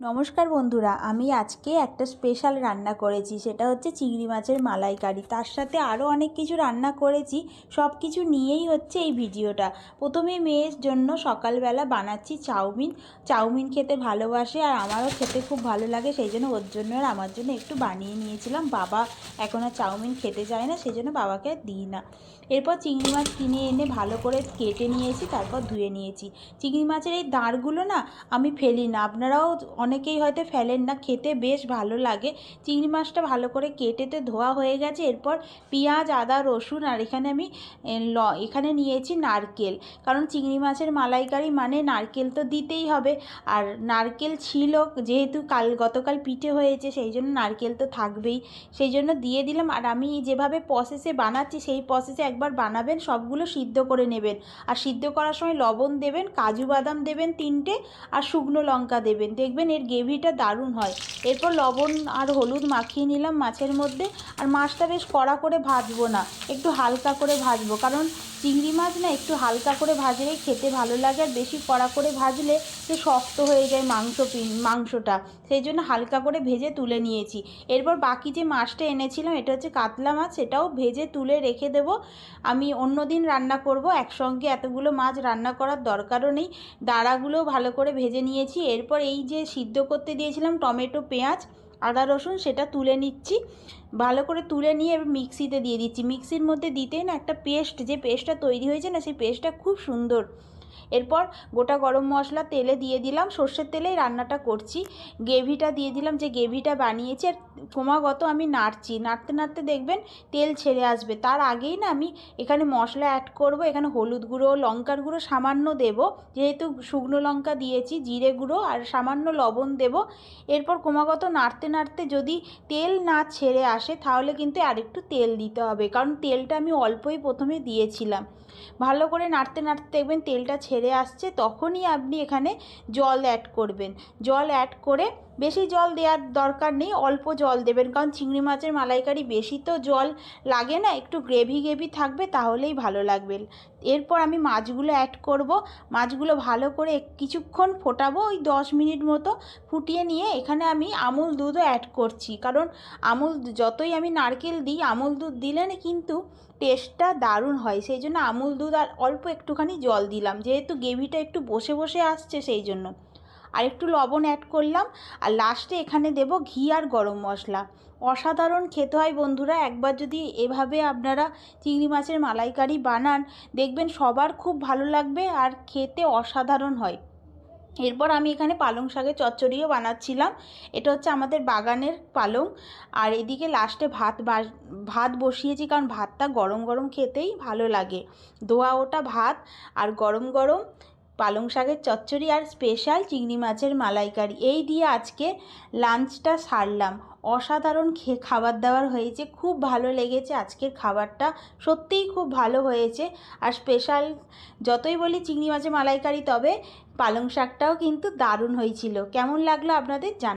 নমস্কার বন্ধুরা, আমি আজকে একটা স্পেশাল রান্না করেছি, সেটা হচ্ছে চিংড়ি মাছের মালাইকারি। তার সাথে আরও অনেক কিছু রান্না করেছি সব কিছু নিয়েই হচ্ছে এই ভিডিওটা। প্রথমে মেয়ের জন্য সকালবেলা বানাচ্ছি চাউমিন। চাউমিন খেতে ভালোবাসে আর আমারও খেতে খুব ভালো লাগে, সেই জন্য ওর জন্য আর আমার জন্য একটু বানিয়ে নিয়েছিলাম। বাবা এখন আর চাউমিন খেতে চায় না, সেই জন্য বাবাকে দিই না। এরপর চিংড়ি মাছ কিনে এনে ভালো করে কেটে নিয়েছি, তারপর ধুয়ে নিয়েছি। চিংড়ি মাছের এই দাঁড়গুলো না আমি ফেলি না, আপনারাও অনেকেই হয়তো ফেলেন না, খেতে বেশ ভালো লাগে। চিংড়ি মাছটা ভালো করে কেটেতে ধোয়া হয়ে গেছে, এরপর পেঁয়াজ, আদা, রসুন আর এখানে আমি ল, এখানে নিয়েছি নারকেল। কারণ চিংড়ি মাছের মালাইকারি মানে নারকেল তো দিতেই হবে। আর নারকেল ছিল, যেহেতু কাল, গতকাল পিঠে হয়েছে, সেই জন্য নারকেল তো থাকবেই। সেই জন্য দিয়ে দিলাম আর আমি যেভাবে প্রসেসে বানাচ্ছি, সেই প্রসেসে একবার বানাবেন, সবগুলো সিদ্ধ করে নেবেন। আর সিদ্ধ করার সময় লবণ দেবেন, কাজু বাদাম দেবেন তিনটে আর শুকনো লঙ্কা দেবেন। দেখবেন এর গ্রেভিটা দারুণ হয়। এরপর লবণ আর হলুদ মাখিয়ে নিলাম মাছের মধ্যে। আর মাছটা বেশ কড়া করে ভাজবো না, একটু হালকা করে ভাজবো। কারণ চিংড়ি মাছ না একটু হালকা করে ভাজলেই খেতে ভালো লাগে। আর বেশি কড়া করে ভাজলে সে শক্ত হয়ে যায় মাংস মাংসটা। সেই জন্য হালকা করে ভেজে তুলে নিয়েছি। এরপর বাকি যে মাছটা এনেছিলাম, এটা হচ্ছে কাতলা মাছ, সেটাও ভেজে তুলে রেখে দেবো। আমি অন্য দিন রান্না করব, একসঙ্গে এতগুলো মাছ রান্না করার দরকারও নেই। দাঁড়াগুলোও ভালো করে ভেজে নিয়েছি। এরপর এই যে সিদ্ধ করতে দিয়েছিলাম টমেটো, পেঁয়াজ, আদা, রসুন, সেটা তুলে নিচ্ছি। ভালো করে তুলে নিয়ে এবার মিক্সিতে দিয়ে দিচ্ছি। মিক্সির মধ্যে দিতেই না একটা পেস্ট, যে পেস্টটা তৈরি হয়েছে না, সেই পেস্টটা খুব সুন্দর এরপর গোটা গরম মশলা তেলে দিয়ে দিলাম, সর্ষের তেলেই রান্নাটা করছি। গ্রেভিটা দিয়ে দিলাম, যে গ্রেভিটা বানিয়েছি, আর ক্রমাগত আমি নাড়ছি। নাড়তে নাড়তে দেখবেন তেল ছেড়ে আসবে। তার আগেই না আমি এখানে মশলা অ্যাড করব, এখানে হলুদ গুঁড়ো, লঙ্কার গুঁড়ো সামান্য দেব। যেহেতু শুকনো লঙ্কা দিয়েছি, জিরে গুঁড়ো আর সামান্য লবণ দেব। এরপর ক্রমাগত নাড়তে নাড়তে যদি তেল না ছেড়ে আসে, তাহলে কিন্তু আরেকটু তেল দিতে হবে। কারণ তেলটা আমি অল্পই প্রথমে দিয়েছিলাম। ভালো করে নাড়তে নাড়তে দেখবেন তেলটা ছেড়ে আসছে তখনই আপনি এখানে জল অ্যাড করবেন। জল অ্যাড করে বেশি জল দেওয়ার দরকার নেই, অল্প জল দেবেন। কারণ চিংড়ি মাছের মালাইকারি বেশি তো জল লাগে না, একটু গ্রেভি গ্রেভি থাকবে তাহলেই ভালো লাগবে। এরপর আমি মাছগুলো অ্যাড করব। মাছগুলো ভালো করে কিছুক্ষণ ফোটাবো, ওই দশ মিনিট মতো ফুটিয়ে নিয়ে এখানে আমি আমুল দুধও অ্যাড করছি। কারণ আমুল যতই আমি নারকেল দিই, আমুল দুধ দিলে না কিন্তু টেস্টটা দারুণ হয়। সেই জন্য আমুল দুধ আর অল্প একটুখানি জল দিলাম। যেহেতু গ্রেভিটা একটু বসে বসে আসছে সেই জন্য। আর একটু লবণ অ্যাড করলাম। আর লাস্টে এখানে দেব ঘি আর গরম মশলা। অসাধারণ খেতে হয় বন্ধুরা, একবার যদি এভাবে আপনারা চিংড়ি মাছের মালাইকারি বানান, দেখবেন সবার খুব ভালো লাগবে আর খেতে অসাধারণ হয়। এরপর আমি এখানে পালং শাকের চচ্চড়িও বানাচ্ছিলাম। এটা হচ্ছে আমাদের বাগানের পালং। আর এদিকে লাস্টে ভাত ভাত বসিয়েছি কারণ ভাতটা গরম গরম খেতেই ভালো লাগে। দোয়া ওটা ভাত আর গরম গরম পালং শাকের চচ্চড়ি আর স্পেশাল চিংড়ি মাছের মালাইকারি। এই দিয়ে আজকে লাঞ্চটা সারলাম। অসাধারণ খে খাবার দাবার হয়েছে, খুব ভালো লেগেছে আজকের খাবারটা। সত্যিই খুব ভালো হয়েছে। আর স্পেশাল যতই বলি চিংড়ি মাছের মালাইকারি, তবে পালং শাকটাও কিন্তু দারুণ হয়েছিল। কেমন লাগল আপনাদের জান